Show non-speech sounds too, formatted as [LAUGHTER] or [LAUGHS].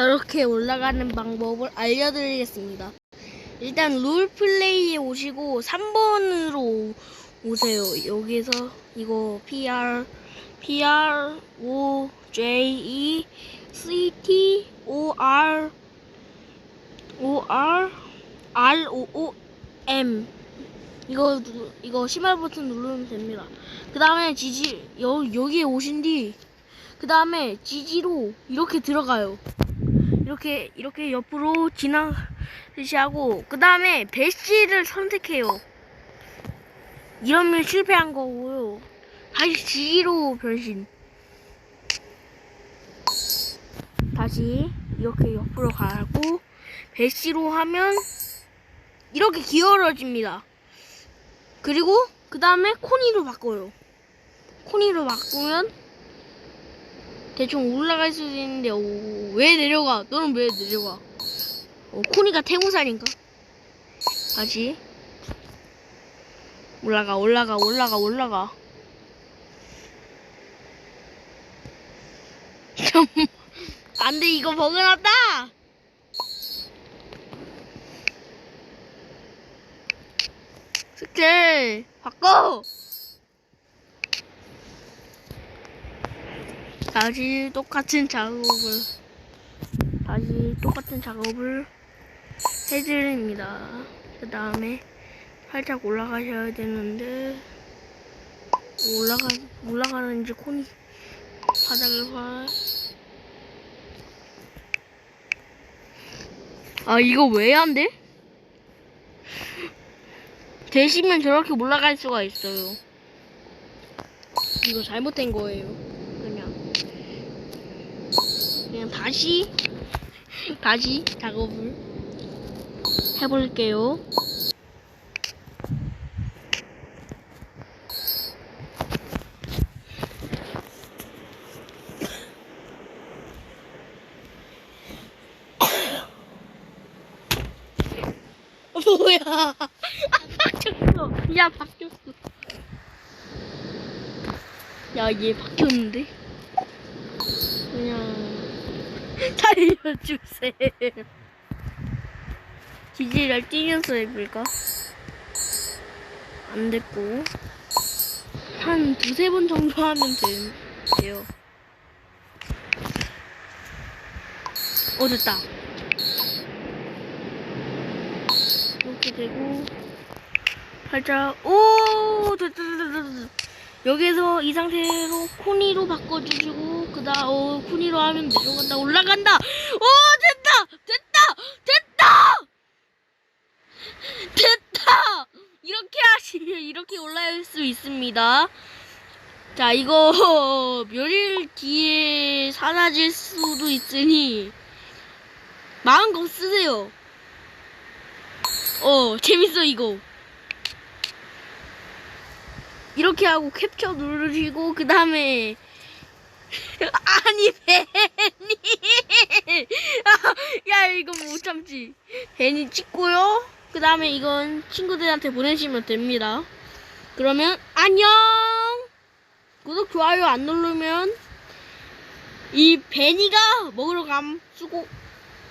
저렇게 올라가는 방법을 알려드리겠습니다. 일단 룰플레이에 오시고 3번으로 오세요. 여기서 이거 PR PR O J E C T O R O R R O O M 이거 누- 이거 심할 버튼 누르면 됩니다. 그 다음에 지지 여, 여기에 오신 뒤 그 다음에 지지로 이렇게 들어가요. 이렇게 이렇게 옆으로 지나듯이 하고 그 다음에 배시를 선택해요. 이러면 실패한 거고요. 다시 지지로 변신. 다시 이렇게 옆으로 가고 배시로 하면 이렇게 기울어집니다. 그리고 그 다음에 코니로 바꿔요. 코니로 바꾸면 대충 올라갈 수도 있는데 오, 왜 내려가? 너는 왜 내려가? 어, 코니가 태무산인가? 다시 올라가 올라가 올라가 올라가 [LAUGHS] 안돼 이거 버그났다 스킬 바꿔 다시 똑같은 작업을 다시 똑같은 작업을 해드립니다. 그 다음에 살짝 올라가셔야 되는데 올라가 올라가는지 콘이 바닥을 봐. 아 이거 왜 안 돼? 되시면 저렇게 올라갈 수가 있어요. 이거 잘못된 거예요. 그냥 다시 다시 작업을 해볼게요. [LAUGHS] 뭐야? 아, 박혔어. 야, 박혔어. 야, 얘 박혔는데? 그냥 [LAUGHS] 살려주세요. 기지를 뛰면서 해볼까? 안 됐고 한 두세 번 정도 하면 돼- 돼요. 어 됐다. 이렇게 되고 살짝 오 됐다 됐다 됐다 됐다. 여기서 이 상태로 코니로 바꿔주시고 그다음 어, 코니로 하면 내려간다. 올라간다! 오 됐다! 됐다! 됐다! 됐다! 이렇게 하시면 이렇게 올라갈 수 있습니다. 자 이거 며칠 뒤에 사라질 수도 있으니 마음껏 쓰세요. 어 재밌어 이거 이렇게 하고 캡처 누르시고 그 다음에 [LAUGHS] 아니 베니 [LAUGHS] 야 이거 못 참지. 베니 찍고요. 그 다음에 이건 친구들한테 보내시면 됩니다. 그러면 안녕! 구독 좋아요 안 누르면 이 베니가 먹으러 감 수고